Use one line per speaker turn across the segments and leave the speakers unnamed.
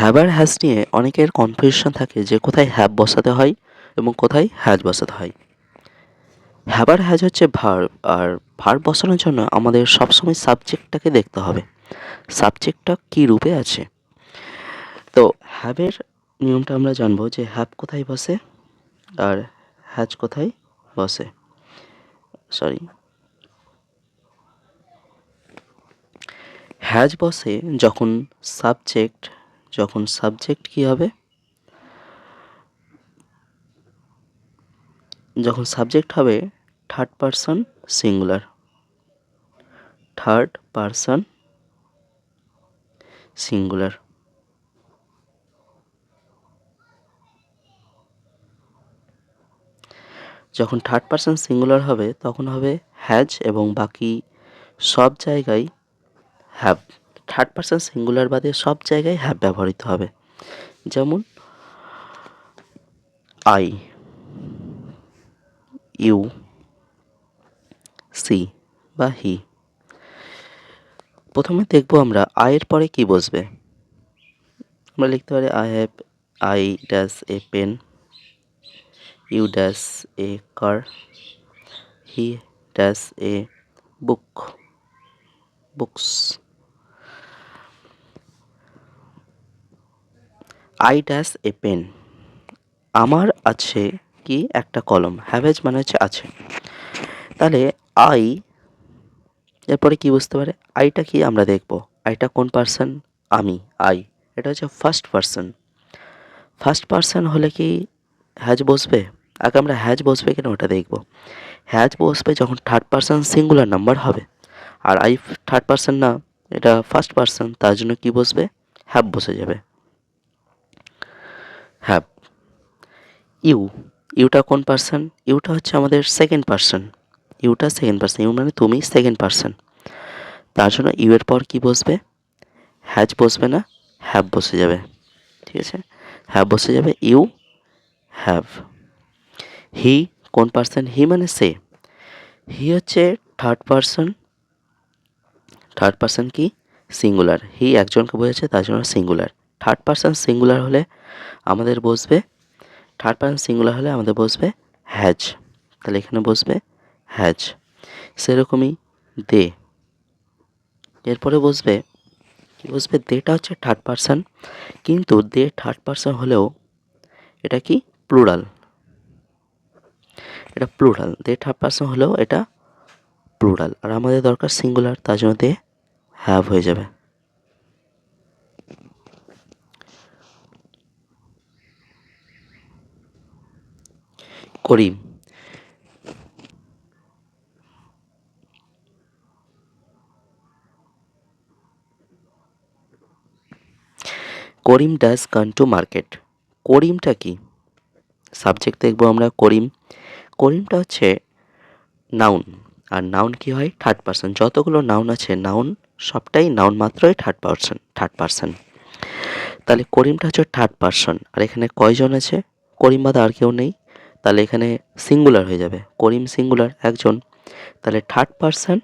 Have আর has নিয়ে অনেকের কনফিউশন থাকে যে কোথায় হ্যাভ বসাতে হয় এবং কোথায় হ্যাজ বসাতে হয়। হ্যাভ আর হ্যাজ হচ্ছে ভার্ব আর ভার্ব বসানোর জন্য আমাদের সবসময় সাবজেক্টটাকে দেখতে হবে। সাবজেক্টটা কী রূপে আছে? তো হ্যাভের নিয়মটা আমরা জানব যে হ্যাভ কোথায় বসে আর হ্যাজ কোথায় বসে। সরি হ্যাজ বসে যখন সাবজেক্ট যখন সাবজেক্ট কী হবে? যখন সাবজেক্ট হবে third person singular third person singular যখন থার্ড পারসন সিঙ্গুলার হবে, তখন হবে হ্যাজ এবং বাকি সব জায়গায় হ্যাভ থার্ড পারসন সিঙ্গুলার বাদে সব জায়গায় হ্যাভ ব্যবহৃত হবে। যেমন আই ইউ সি বা হি প্রথমে দেখব আমরা আয়ের পরে কি বসবে। আমরা লিখতে পারি I have I dash a pen you dash a car he dash a book books I dash a pen আমার আছে কি একটা কলম? হ্যাভেজ মানে হচ্ছে আছে। তাহলে আই এরপরে কি বুঝতে পারে? আইটা কি আমরা দেখব? আইটা কোন পার্সন আমি আই এটা হচ্ছে ফার্স্ট পার্সন ফার্স্ট পার্সন হলে কি হ্যাজ বসবে? আগে আমরা হ্যাজ বসবে কিনা ওটা দেখব। হ্যাজ বসবে যখন থার্ড পার্সন সিঙ্গুলার নাম্বার হবে। আর আই থার্ড পার্সন না, এটা ফার্স্ট পার্সন তার জন্য কি বসবে? হ্যাভ বসে যাবে। হ্যাভ ইউ, ইউটা কোন পার্সন ইউটা হচ্ছে আমাদের সেকেন্ড পার্সন ইউটা সেকেন্ড পার্সন ইউ মানে তুমি সেকেন্ড পার্সন তার জন্য ইউ এর পর কি বসবে? হ্যাজ বসবে না হ্যাভ বসে যাবে। ঠিক আছে? হ্যাভ বসে যাবে, ইউ হ্যাভ হি কোন পার্সন হি মানে সে। হি হচ্ছে থার্ড পার্সন থার্ড পার্সন কি? সিঙ্গুলার হি একজনকে বোঝাচ্ছে, তার জন্য সিঙ্গুলার থার্ড পার্সন সিঙ্গুলার হলে আমাদের বসবে থার্ড পার্সন সিঙ্গুলার হলে আমাদের বসবে হ্যাজ তাহলে এখানে বসবে হ্যাজ সেরকমই দে এরপরে বসবে কি বসবে দেটা হচ্ছে থার্ড পার্সন কিন্তু দে থার্ড পার্সন হলেও এটা কি? প্লুরাল এটা প্লুরাল দে থার্ড পার্সন হলেও এটা প্লুরাল আর আমাদের দরকার সিঙ্গুলার তার জন্য দে হ্যাভ হয়ে যাবে। Karim. Karim does gone to market. করিমটা কি? সাবজেক্ট দেখব আমরা, করিম। করিমটা হচ্ছে নাউন, আর নাউন কি হয়? Third person. যতগুলো নাউন আছে, নাউন সবটাই নাউন মাত্রই থার্ড পার্সন থার্ড পার্সন। তাহলে করিমটা হচ্ছে থার্ড পার্সন, আর এখানে কয়জন আছে? করিম বাদে আর কেউ নেই। তাহলে এখানে সিঙ্গুলার হয়ে যাবে। করিম সিঙ্গুলার একজন। তাহলে থার্ড পার্সন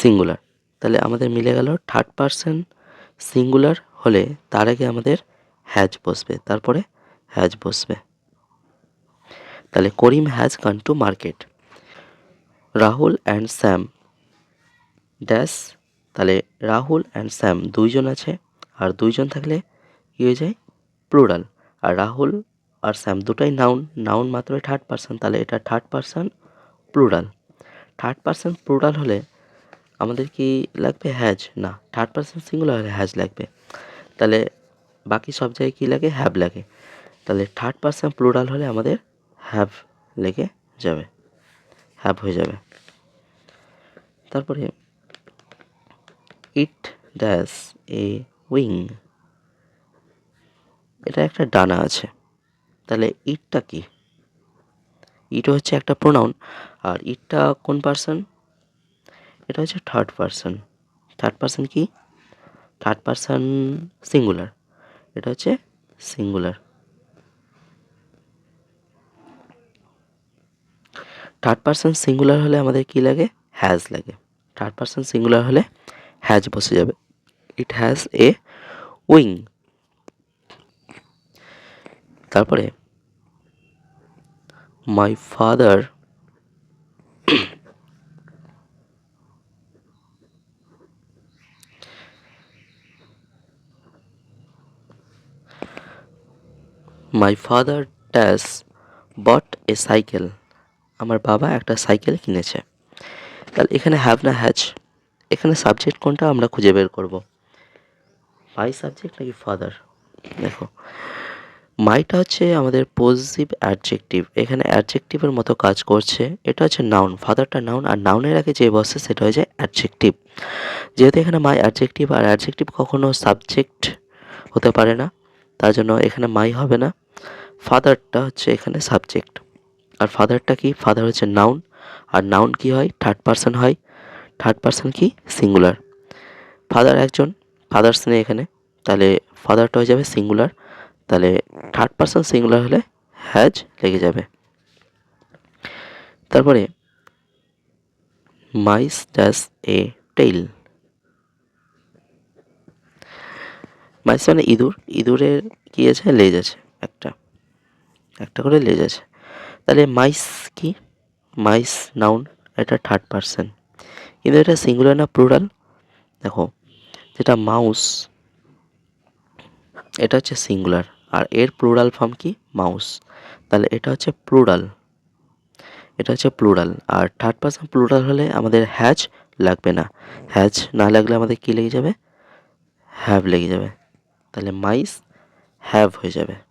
সিঙ্গুলার তাহলে আমাদের মিলে গেল থার্ড পার্সন সিঙ্গুলার হলে তার আগে আমাদের হ্যাজ বসবে, তারপরে হ্যাজ বসবে। তাহলে Karim has gone to market Rahul and Sam dash তাহলে রাহুল অ্যান্ড স্যাম দুইজন আছে, আর দুইজন থাকলে কী হয়ে যায়? প্লুরাল আর রাহুল আর স্যাম দুটাই নাউন নাউন মাত্রই থার্ড পার্সন তাহলে এটা third person plural third person plural হলে আমাদের কি লাগবে? হ্যাজ না। থার্ড পার্সন সিঙ্গুলার হলে হ্যাজ লাগবে। তাহলে বাকি সব জায়গায় কী লাগে? হ্যাভ লাগে। তাহলে থার্ড পার্সন প্লুরাল হলে আমাদের হ্যাভ লেগে যাবে। হ্যাভ হয়ে যাবে। তারপরে ইট ড্যাশ এ উইং এটা একটা ডানা আছে। তাহলে ইটটা কি? ইট হচ্ছে একটা প্রোনাউন আর ইটটা কোন পার্সন এটা হচ্ছে থার্ড পার্সন থার্ড পার্সন কি? থার্ড পার্সন সিঙ্গুলার এটা হচ্ছে সিঙ্গুলার থার্ড পার্সন সিঙ্গুলার হলে আমাদের কি লাগে? হ্যাজ লাগে। থার্ড পার্সন সিঙ্গুলার হলে হ্যাজ বসে যাবে। ইট হ্যাজ এ উইং তারপরে my father my father dash bought a cycle আমার বাবা একটা সাইকেল কিনেছে। তাহলে এখানে হ্যাভ না হ্যাজ এখানে সাবজেক্ট কোনটা আমরা খুঁজে বের করব? মাই সাবজেক্ট নাকি ফাদার দেখো মাইটা হচ্ছে আমাদের পজিটিভ অ্যাডজেক্টিভ এখানে অ্যাডজেক্টিভের মতো কাজ করছে। এটা হচ্ছে নাউন ফাদারটা নাউন আর নাউনের আগে যে বসে সেটা হয়ে যায় অ্যাডজেক্টিভ যেহেতু এখানে মাই অ্যাডজেক্টিভ আর অ্যাডজেক্টিভ কখনো সাবজেক্ট হতে পারে না, তার জন্য এখানে মাই হবে না। ফাদারটা হচ্ছে এখানে সাবজেক্ট আর ফাদারটা কি? ফাদার হচ্ছে নাউন আর নাউন কি হয়? থার্ড পার্সন হয়। থার্ড পার্সন কি? সিঙ্গুলার ফাদার একজন। ফাদার্স নেই এখানে। তাহলে ফাদারটা হয়ে যাবে সিঙ্গুলার তাহলে থার্ড পার্সন সিঙ্গুলার হলে হ্যাজ লেগে যাবে। তারপরে মাইস ড্যাস এ টেইল মাইস মানে ইঁদুর, ইঁদুরের কি আছে? লেজ আছে, একটা। একটা করে লেজ আছে। তাহলে মাইস কি? মাইস নাউন এটা থার্ড পার্সন কিন্তু এটা সিঙ্গুলার না প্লুরাল দেখো, যেটা মাউস এটা হচ্ছে সিঙ্গুলার আর এর প্লুরাল ফর্ম কি? মাউস তাহলে এটা হচ্ছে প্লুরাল এটা হচ্ছে প্লুরাল আর থার্ড পার্সন প্লুরাল হলে আমাদের হ্যাজ লাগবে না। হ্যাজ না লাগলে আমাদের কী লেগে যাবে? হ্যাভ লেগে যাবে। তাহলে মাইস হ্যাভ হয়ে যাবে।